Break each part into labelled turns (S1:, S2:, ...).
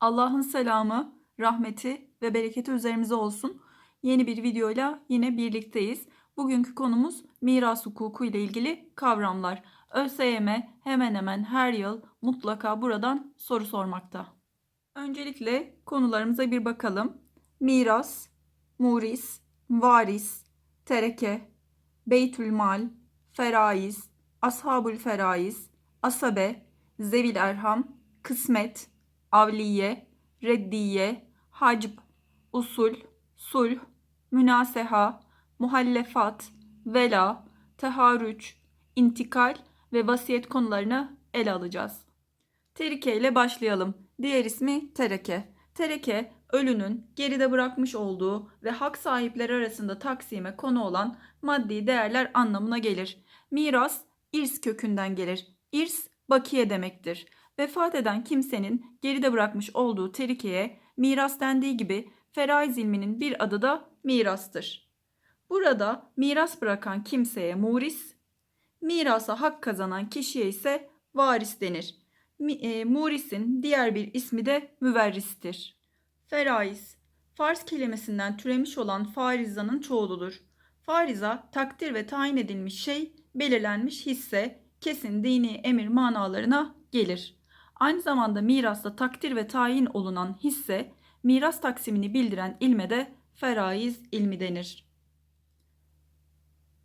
S1: Allah'ın selamı, rahmeti ve bereketi üzerimize olsun. Yeni bir videoyla yine birlikteyiz. Bugünkü konumuz miras hukuku ile ilgili kavramlar. ÖSYM hemen hemen her yıl mutlaka buradan soru sormakta. Öncelikle konularımıza bir bakalım. Miras, muris, varis, tereke, beytülmal, feraiz, ashabul feraiz, asabe, zevil erham, kısmet, avliye, reddiye, hacb, usul, sulh, münaseha, muhallefat, vela, teharüç, intikal ve vasiyet konularını ele alacağız. Terike ile başlayalım. Diğer ismi tereke. Tereke, ölünün geride bırakmış olduğu ve hak sahipleri arasında taksime konu olan maddi değerler anlamına gelir. Miras, irs kökünden gelir. İrs, bakiye demektir. Vefat eden kimsenin geride bırakmış olduğu terikeye miras dendiği gibi feraiz ilminin bir adı da mirastır. Burada miras bırakan kimseye muris, mirasa hak kazanan kişiye ise varis denir. E, murisin diğer bir ismi de müverristir. Feraiz, Fars kelimesinden türemiş olan farizanın çoğuludur. Fariza, takdir ve tayin edilmiş şey, belirlenmiş hisse, kesin dini emir manalarına gelir. Aynı zamanda mirasta takdir ve tayin olunan hisse, miras taksimini bildiren ilme de feraiz ilmi denir.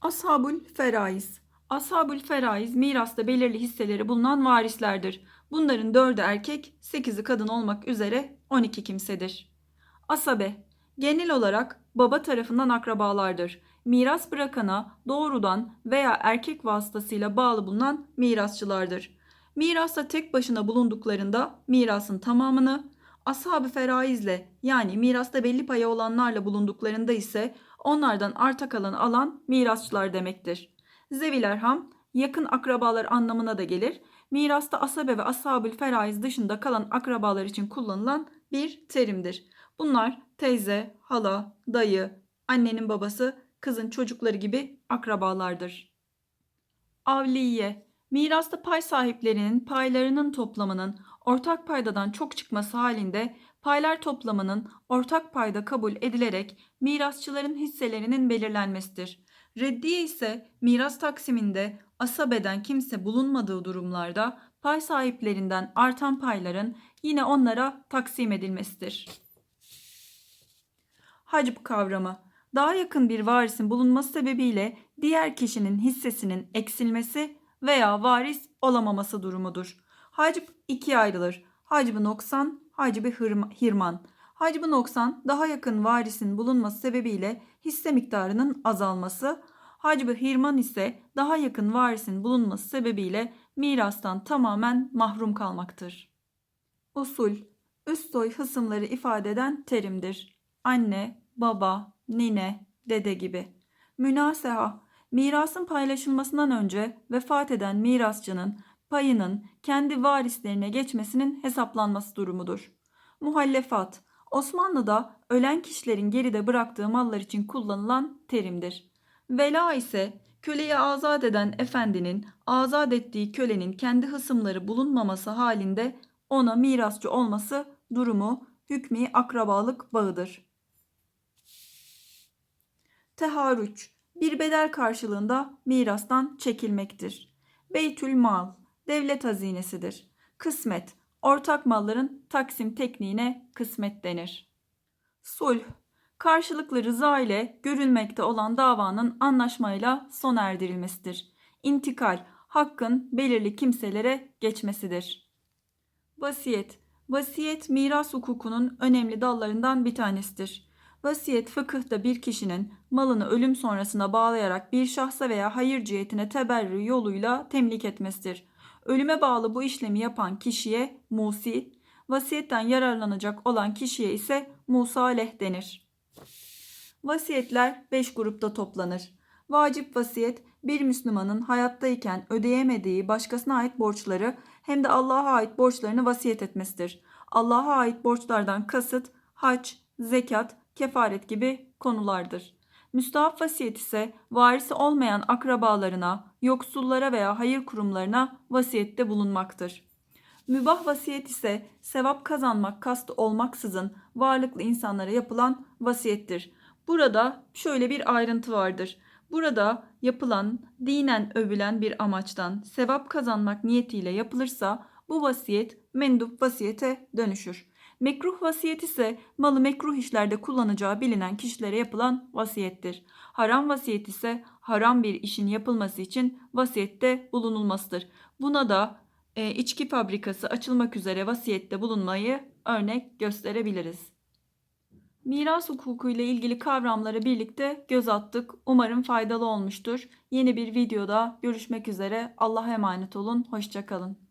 S1: Ashabul feraiz Ashabul feraiz mirasta belirli hisseleri bulunan varislerdir. Bunların dördü erkek, sekizi kadın olmak üzere 12 kimsedir. Asabe genel olarak baba tarafından akrabalardır. Miras bırakana doğrudan veya erkek vasıtasıyla bağlı bulunan mirasçılardır. Mirasta tek başına bulunduklarında mirasın tamamını, ashab-ı feraizle yani mirasta belli paya olanlarla bulunduklarında ise onlardan arta kalanı alan mirasçılar demektir. Zevil erham yakın akrabalar anlamına da gelir. Mirasta asabe ve ashabül feraiz dışında kalan akrabalar için kullanılan bir terimdir. Bunlar teyze, hala, dayı, annenin babası, kızın çocukları gibi akrabalardır. Avliye Mirasta pay sahiplerinin paylarının toplamının ortak paydadan çok çıkması halinde paylar toplamının ortak payda kabul edilerek mirasçıların hisselerinin belirlenmesidir. Reddiye ise miras taksiminde asabeden kimse bulunmadığı durumlarda pay sahiplerinden artan payların yine onlara taksim edilmesidir. Hacb kavramı daha yakın bir varisin bulunması sebebiyle diğer kişinin hissesinin eksilmesi veya varis olamaması durumudur. Hacb ikiye ayrılır. Hacb noksan, hacb hirman. Hacb noksan daha yakın varisin bulunması sebebiyle hisse miktarının azalması, hacb hirman ise daha yakın varisin bulunması sebebiyle mirastan tamamen mahrum kalmaktır. Usul, üst soy hısımları ifade eden terimdir. Anne, baba, nine, dede gibi. Münaseha, mirasın paylaşılmasından önce vefat eden mirasçının payının kendi varislerine geçmesinin hesaplanması durumudur. Muhallefat, Osmanlı'da ölen kişilerin geride bıraktığı mallar için kullanılan terimdir. Vela ise köleyi azat eden efendinin azat ettiği kölenin kendi hısımları bulunmaması halinde ona mirasçı olması durumu hükmü akrabalık bağıdır. Teharüç bir bedel karşılığında mirastan çekilmektir. Beytül mal devlet hazinesidir. Kısmet ortak malların taksim tekniğine kısmet denir. Sulh karşılıklı rıza ile görülmekte olan davanın anlaşmayla sona erdirilmesidir. İntikal hakkın belirli kimselere geçmesidir. Vasiyet Vasiyet miras hukukunun önemli dallarından bir tanesidir. Vasiyet fıkıhta bir kişinin malını ölüm sonrasına bağlayarak bir şahsa veya hayır cihetine teberrü yoluyla temlik etmesidir. Ölüme bağlı bu işlemi yapan kişiye musi, vasiyetten yararlanacak olan kişiye ise musaleh denir. Vasiyetler 5 grupta toplanır. Vacip vasiyet bir Müslümanın hayattayken ödeyemediği başkasına ait borçları hem de Allah'a ait borçlarını vasiyet etmesidir. Allah'a ait borçlardan kasıt hac, zekat, kefaret gibi konulardır. Müstahap vasiyet ise varisi olmayan akrabalarına, yoksullara veya hayır kurumlarına vasiyette bulunmaktır. Mübah vasiyet ise sevap kazanmak kastı olmaksızın varlıklı insanlara yapılan vasiyettir. Burada şöyle bir ayrıntı vardır. Burada yapılan dinen övülen bir amaçtan sevap kazanmak niyetiyle yapılırsa bu vasiyet mendup vasiyete dönüşür. Mekruh vasiyet ise malı mekruh işlerde kullanacağı bilinen kişilere yapılan vasiyettir. Haram vasiyet ise haram bir işin yapılması için vasiyette bulunulmasıdır. Buna da e, içki fabrikası açılmak üzere vasiyette bulunmayı örnek gösterebiliriz. Miras hukuku ile ilgili kavramları birlikte göz attık. Umarım faydalı olmuştur. Yeni bir videoda görüşmek üzere. Allah'a emanet olun. Hoşçakalın.